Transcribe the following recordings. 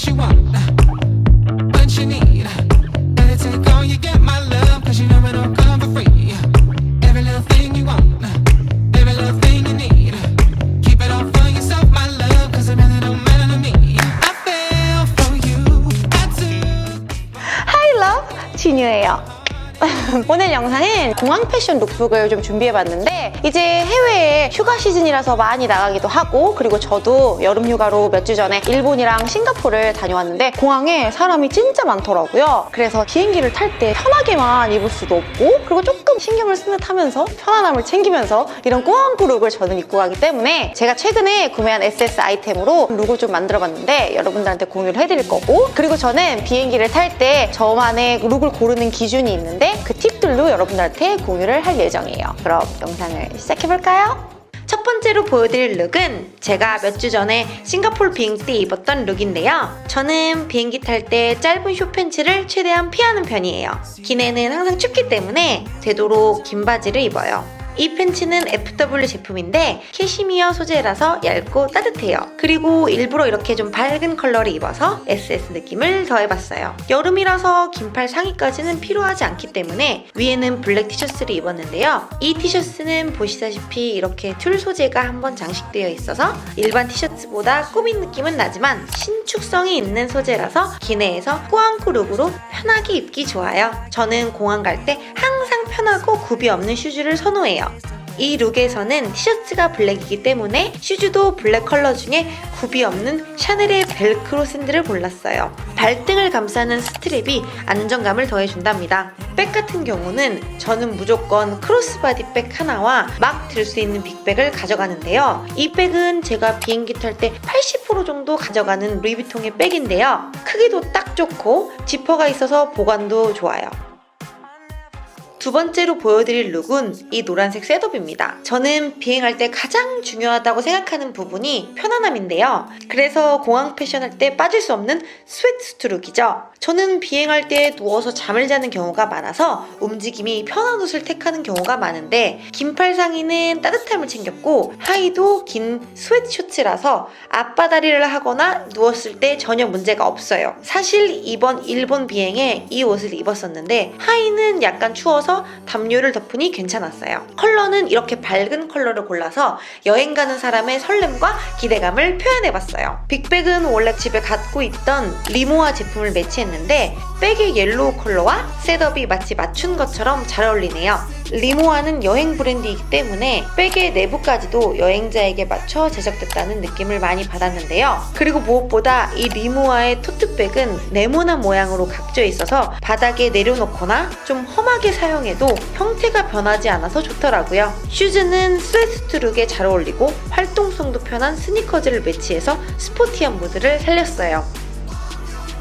what you want, 오늘 영상은 공항 패션 룩북을 좀 준비해봤는데 이제 해외에 휴가 시즌이라서 많이 나가기도 하고 그리고 저도 여름 휴가로 몇 주 전에 일본이랑 싱가포르를 다녀왔는데 공항에 사람이 진짜 많더라고요. 그래서 비행기를 탈 때 편하게만 입을 수도 없고 그리고 조금 신경을 쓰는 듯 하면서 편안함을 챙기면서 이런 꾸안꾸 룩을 저는 입고 가기 때문에 제가 최근에 구매한 SS 아이템으로 룩을 좀 만들어봤는데 여러분들한테 공유를 해드릴 거고 그리고 저는 비행기를 탈 때 저만의 룩을 고르는 기준이 있는데 그 팁들로 여러분들한테 공유를 할 예정이에요. 그럼 영상을 시작해볼까요? 첫 번째로 보여드릴 룩은 제가 몇 주 전에 싱가포르 비행기 때 입었던 룩인데요. 저는 비행기 탈 때 짧은 숏팬츠를 최대한 피하는 편이에요. 기내는 항상 춥기 때문에 되도록 긴 바지를 입어요. 이 팬츠는 FW 제품인데 캐시미어 소재라서 얇고 따뜻해요. 그리고 일부러 이렇게 좀 밝은 컬러를 입어서 SS 느낌을 더해봤어요. 여름이라서 긴팔 상의까지는 필요하지 않기 때문에 위에는 블랙 티셔츠를 입었는데요. 이 티셔츠는 보시다시피 이렇게 툴 소재가 한번 장식되어 있어서 일반 티셔츠보다 꾸민 느낌은 나지만 신축성이 있는 소재라서 기내에서 꾸안꾸 룩으로 편하게 입기 좋아요. 저는 공항 갈때 항상 편하고 굽이 없는 슈즈를 선호해요. 이 룩에서는 티셔츠가 블랙이기 때문에 슈즈도 블랙 컬러 중에 굽이 없는 샤넬의 벨크로 샌들을 골랐어요. 발등을 감싸는 스트랩이 안정감을 더해준답니다. 백 같은 경우는 저는 무조건 크로스바디 백 하나와 막 들 수 있는 빅백을 가져가는데요. 이 백은 제가 비행기 탈 때 80% 정도 가져가는 루이비통의 백인데요. 크기도 딱 좋고 지퍼가 있어서 보관도 좋아요. 두 번째로 보여드릴 룩은 이 노란색 셋업입니다. 저는 비행할 때 가장 중요하다고 생각하는 부분이 편안함인데요. 그래서 공항 패션할 때 빠질 수 없는 스웨트수트 룩이죠. 저는 비행할 때 누워서 잠을 자는 경우가 많아서 움직임이 편한 옷을 택하는 경우가 많은데 긴팔 상의는 따뜻함을 챙겼고 하의도 긴 스웨트 셔츠라서 앞바다리를 하거나 누웠을 때 전혀 문제가 없어요. 사실 이번 일본 비행에 이 옷을 입었었는데 하의는 약간 추워서 담요를 덮으니 괜찮았어요. 컬러는 이렇게 밝은 컬러를 골라서 여행 가는 사람의 설렘과 기대감을 표현해봤어요. 빅백은 원래 집에 갖고 있던 리모아 제품을 매치했는데 백의 옐로우 컬러와 셋업이 마치 맞춘 것처럼 잘 어울리네요. 리모아는 여행 브랜드이기 때문에 백의 내부까지도 여행자에게 맞춰 제작됐다는 느낌을 많이 받았는데요. 그리고 무엇보다 이 리모아의 토트백은 네모난 모양으로 각져 있어서 바닥에 내려놓거나 좀 험하게 사용해도 형태가 변하지 않아서 좋더라고요. 슈즈는 스웨트트 룩에 잘 어울리고 활동성도 편한 스니커즈를 매치해서 스포티한 무드를 살렸어요.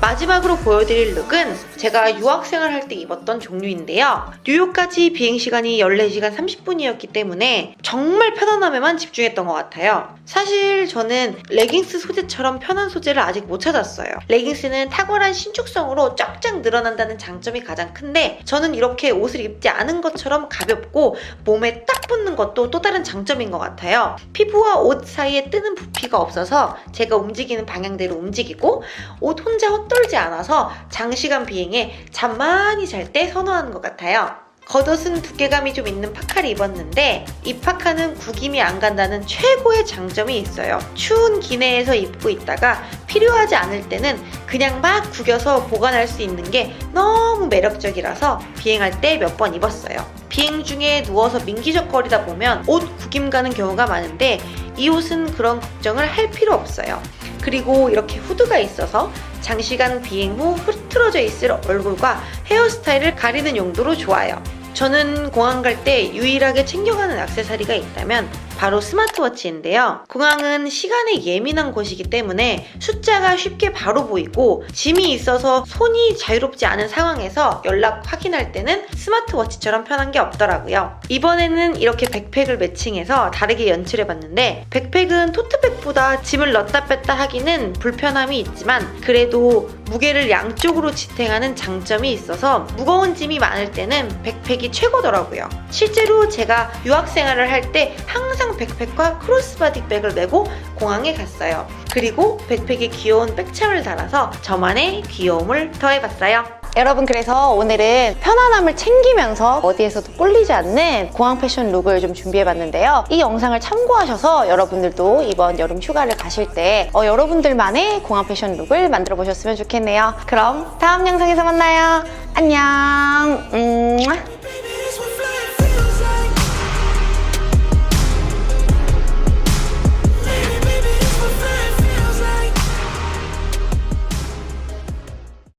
마지막으로 보여드릴 룩은 제가 유학생을 할 때 입었던 종류인데요. 뉴욕까지 비행시간이 14시간 30분이었기 때문에 정말 편안함에만 집중했던 것 같아요. 사실 저는 레깅스 소재처럼 편한 소재를 아직 못 찾았어요. 레깅스는 탁월한 신축성으로 쫙쫙 늘어난다는 장점이 가장 큰데 저는 이렇게 옷을 입지 않은 것처럼 가볍고 몸에 딱 붙는 것도 또 다른 장점인 것 같아요. 피부와 옷 사이에 뜨는 부피가 없어서 제가 움직이는 방향대로 움직이고 옷 혼자 헛 돌지 않아서 장시간 비행에 잠 많이 잘 때 선호하는 것 같아요. 겉옷은 두께감이 좀 있는 파카를 입었는데 이 파카는 구김이 안 간다는 최고의 장점이 있어요. 추운 기내에서 입고 있다가 필요하지 않을 때는 그냥 막 구겨서 보관할 수 있는 게 너무 매력적이라서 비행할 때 몇 번 입었어요. 비행 중에 누워서 민기적거리다 보면 옷 구김 가는 경우가 많은데 이 옷은 그런 걱정을 할 필요 없어요. 그리고 이렇게 후드가 있어서 장시간 비행 후 흐트러져 있을 얼굴과 헤어스타일을 가리는 용도로 좋아요. 저는 공항 갈 때 유일하게 챙겨가는 액세서리가 있다면 바로 스마트워치인데요. 공항은 시간에 예민한 곳이기 때문에 숫자가 쉽게 바로 보이고 짐이 있어서 손이 자유롭지 않은 상황에서 연락 확인할 때는 스마트워치처럼 편한 게 없더라고요. 이번에는 이렇게 백팩을 매칭해서 다르게 연출해 봤는데 백팩은 토트백보다 짐을 넣다 뺐다 하기는 불편함이 있지만 그래도 무게를 양쪽으로 지탱하는 장점이 있어서 무거운 짐이 많을 때는 백팩이 최고더라고요. 실제로 제가 유학 생활을 할 때 항상 투명 백팩과 크로스바디 백을 메고 공항에 갔어요. 그리고 백팩에 귀여운 백참을 달아서 저만의 귀여움을 더해봤어요. 여러분 그래서 오늘은 편안함을 챙기면서 어디에서도 꼴리지 않는 공항 패션 룩을 좀 준비해봤는데요. 이 영상을 참고하셔서 여러분들도 이번 여름 휴가를 가실 때 어, 여러분들만의 공항 패션 룩을 만들어 보셨으면 좋겠네요. 그럼 다음 영상에서 만나요. 안녕. 음.